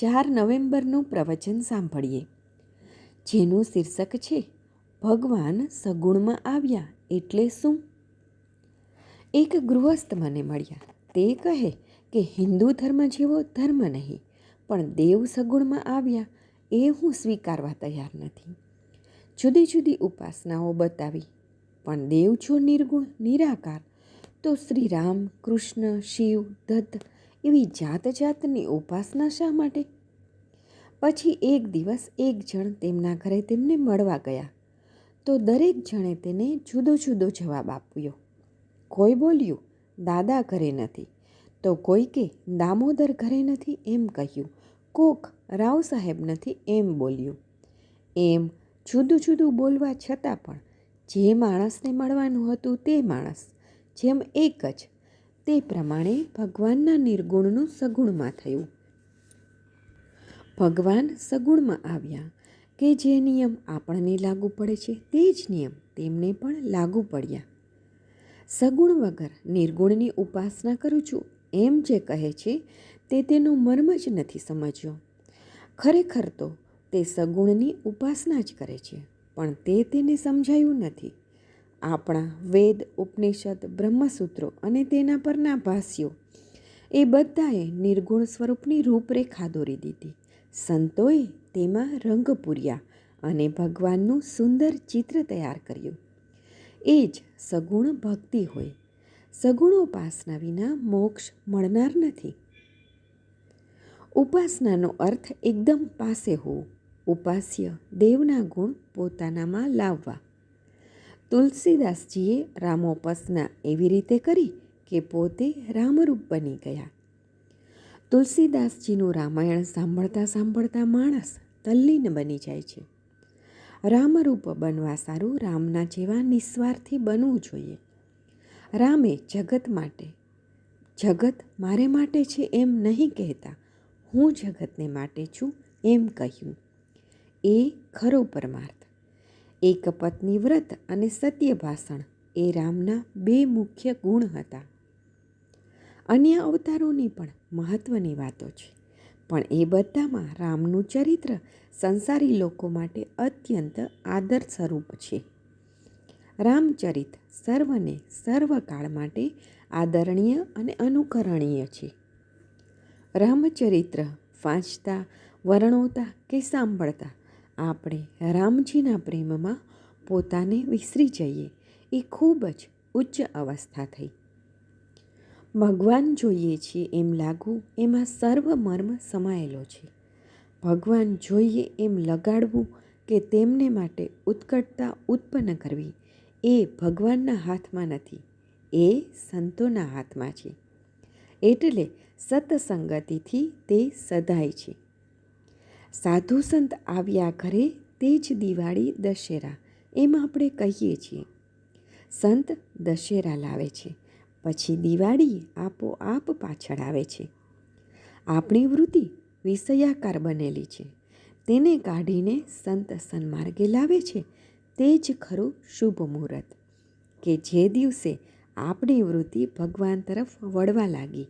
ચાર નવેમ્બરનું પ્રવચન સાંભળીએ. જેનું શીર્ષક છે, ભગવાન સગુણમાં આવ્યા એટલે શું? એક ગૃહસ્થ મને મળ્યા. તે કહે કે, હિન્દુ ધર્મ જેવો ધર્મ નહીં, પણ દેવ સગુણમાં આવ્યા એ હું સ્વીકારવા તૈયાર નથી. જુદી જુદી ઉપાસનાઓ બતાવી. પણ દેવ જો નિર્ગુણ, નિરાકાર, તો શ્રી રામ કૃષ્ણ, શિવ, દત્ત એવી જાત જાતની ઉપાસના શા માટે? પછી એક દિવસ એક જણ તેમના ઘરે તેમને મળવા ગયા. તો દરેક જણે તેને જુદો જુદો જવાબ આપ્યો. કોઈ બોલ્યું, દાદા ઘરે નથી. તો કોઈ કે, દામોદર ઘરે નથી એમ કહ્યું. કોક, રાવ સાહેબ નથી એમ બોલ્યું. એમ જુદું જુદું બોલવા છતાં પણ જે માણસને મળવાનું હતું તે માણસ, જેમ એક જ તે પ્રમાણે ભગવાનના નિર્ગુણનું સગુણમાં થયું. ભગવાન સગુણમાં આવ્યા કે જે નિયમ આપણને લાગુ પડે છે તે જ નિયમ તેમને પણ લાગુ પડ્યા. સગુણ વગર નિર્ગુણની ઉપાસના કરું છું એમ જે કહે છે તે તેનો મર્મ જ નથી સમજ્યો. ખરેખર તો તે સગુણની ઉપાસના જ કરે છે પણ તે તેને સમજાયું નથી. આપણા વેદ, ઉપનિષદ, બ્રહ્મસૂત્રો અને તેના પરના ભાષ્યો એ બધાએ નિર્ગુણ સ્વરૂપની રૂપરેખા દોરી દીધી. સંતોએ તેમાં રંગ પૂર્યા અને ભગવાનનું સુંદર ચિત્ર તૈયાર કર્યું. એ જ સગુણ ભક્તિ હોય. સગુણોપાસના વિના મોક્ષ મળનાર નથી. ઉપાસનાનો અર્થ એકદમ પાસે હોવું. ઉપાસ્ય દેવના ગુણ પોતાનામાં લાવવા. તુલસીદાસજીએ રામોપાસના એવી રીતે કરી કે પોતે રામરૂપ બની ગયા. તુલસીદાસજીનું રામાયણ સાંભળતા સાંભળતા માણસ તલ્લીન બની જાય છે. રામરૂપ બનવા સારું રામના જેવા નિસ્વાર્થી બનવું જોઈએ. રામે જગત માટે, જગત મારે માટે છે એમ નહીં કહેતા, હું જગતને માટે છું એમ કહ્યું. એ ખરો પરમાર્થ. એક પત્ની વ્રત અને સત્ય ભાષણ એ રામના બે મુખ્ય ગુણ હતા. અન્ય અવતારોની પણ મહત્ત્વની વાતો છે. પણ એ બધામાં રામનું ચરિત્ર સંસારી લોકો માટે અત્યંત આદર સ્વરૂપ છે. રામચરિત સર્વને સર્વકાળ માટે આદરણીય અને અનુકરણીય છે. રામચરિત્ર વાંચતા, વર્ણવતા કે સાંભળતા આપણે રામજીના પ્રેમમાં પોતાને વિસરી જઈએ, એ ખૂબ જ ઉચ્ચ અવસ્થા થઈ. ભગવાન જોઈએ છીએ એમ લાગવું એમાં સર્વ મર્મ સમાયેલો છે. ભગવાન જોઈએ એમ લગાડવું કે તેમને માટે ઉત્કટતા ઉત્પન્ન કરવી, એ ભગવાનના હાથમાં નથી, એ સંતોના હાથમાં છે. એટલે સતસંગતિથી તે સદાય છે. સાધુ સંત આવ્યા ઘરે તે જ દિવાળી દશેરા, એમ આપણે કહીએ છીએ. સંત દશેરા લાવે છે, પછી દિવાળી આપોઆપ પાછળ આવે છે. આપણી વૃત્તિ વિષયાકાર બનેલી છે, તેને કાઢીને સંત સન્માર્ગે લાવે છે, તે જ ખરું શુભ મુહૂર્ત, કે જે દિવસે આપણી વૃત્તિ ભગવાન તરફ વળવા લાગી.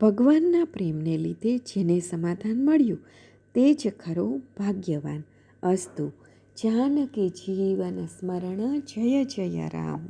ભગવાનના પ્રેમને લીધે જેને સમાધાન મળ્યું, તે જ ખરો ભાગ્યવાન. અસ્તુ, જાનકી જીવન સ્મરણ જય જય રામ.